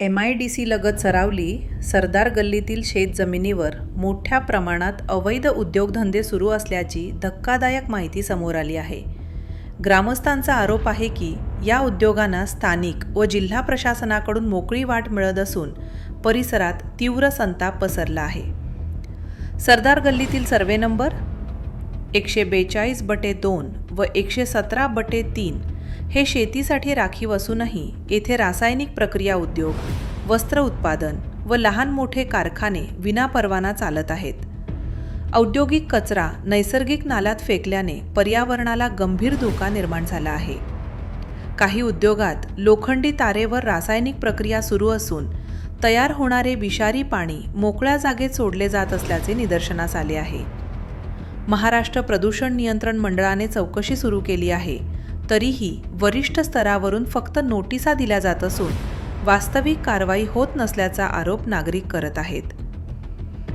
M I D C लगत सरावली सरदार गल्लीतील शेतजमिनीवर मोठ्या प्रमाणात अवैध उद्योगधंदे सुरू असल्याची धक्कादायक माहिती समोर आली आहे. ग्रामस्थांचा आरोप आहे की या उद्योगांना स्थानिक व जिल्हा प्रशासनाकडून मोकळी वाट मिळत असून परिसरात तीव्र संताप पसरला आहे. सरदार गल्लीतील सर्वे नंबर एकशे बेचाळीस बटे दोन व एकशे सतरा बटे तीन हे शेतीसाठी राखीव असूनही येथे रासायनिक प्रक्रिया उद्योग वस्त्र उत्पादन व लहान मोठे कारखाने विनापरवाना चालत आहेत. औद्योगिक कचरा नैसर्गिक नाल्यात फेकल्याने पर्यावरणाला गंभीर धोका निर्माण झाला आहे. काही उद्योगात लोखंडी तारेवर रासायनिक प्रक्रिया सुरू असून तयार होणारे विषारी पाणी मोकळ्या जागेत सोडले जात असल्याचे निदर्शनास आले आहे. महाराष्ट्र प्रदूषण नियंत्रण मंडळाने चौकशी सुरू केली आहे तरीही वरिष्ठ स्तरावरून फक्त नोटिसा दिल्या जात असून वास्तविक कारवाई होत नसल्याचा आरोप नागरिक करत आहेत.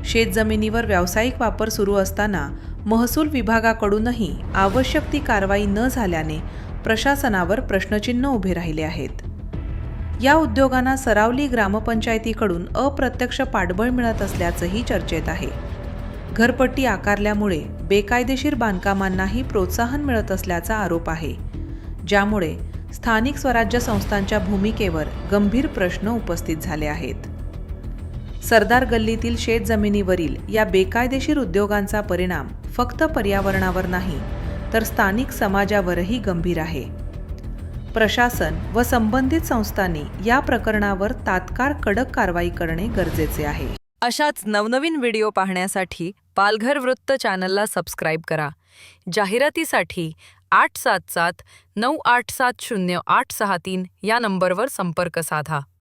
शेतजमिनीवर व्यावसायिक वापर सुरू असताना महसूल विभागाकडूनही आवश्यक ती कारवाई न झाल्याने प्रशासनावर प्रश्नचिन्ह उभे राहिले आहेत. या उद्योगांना सरावली ग्रामपंचायतीकडून अप्रत्यक्ष पाठबळ मिळत असल्याचंही चर्चेत आहे. घरपट्टी आकारल्यामुळे बेकायदेशीर बांधकामांनाही प्रोत्साहन मिळत असल्याचा आरोप आहे. ज्यामुळे स्थानिक स्वराज्य संस्थांच्या भूमिकेवर गंभीर प्रश्न उपस्थित झाले आहेत. सरदार गल्लीतील शेतजमिनीवरील या बेकायदेशीर उद्योगांचा परिणाम फक्त पर्यावरणावर नाही तर स्थानिक समाजावरही गंभीर आहे. प्रशासन व संबंधित संस्थांनी या प्रकरणावर तात्काळ कडक कारवाई करणे गरजेचे आहे. अशाच नवनवीन व्हिडिओ पाहण्यासाठी पालघर वृत्त चॅनलला सबस्क्राईब करा. जाहिरातीसाठी आठ सात सात नऊ आठ सात शून्य आठ सहा तीन या नंबरवर संपर्क साधा.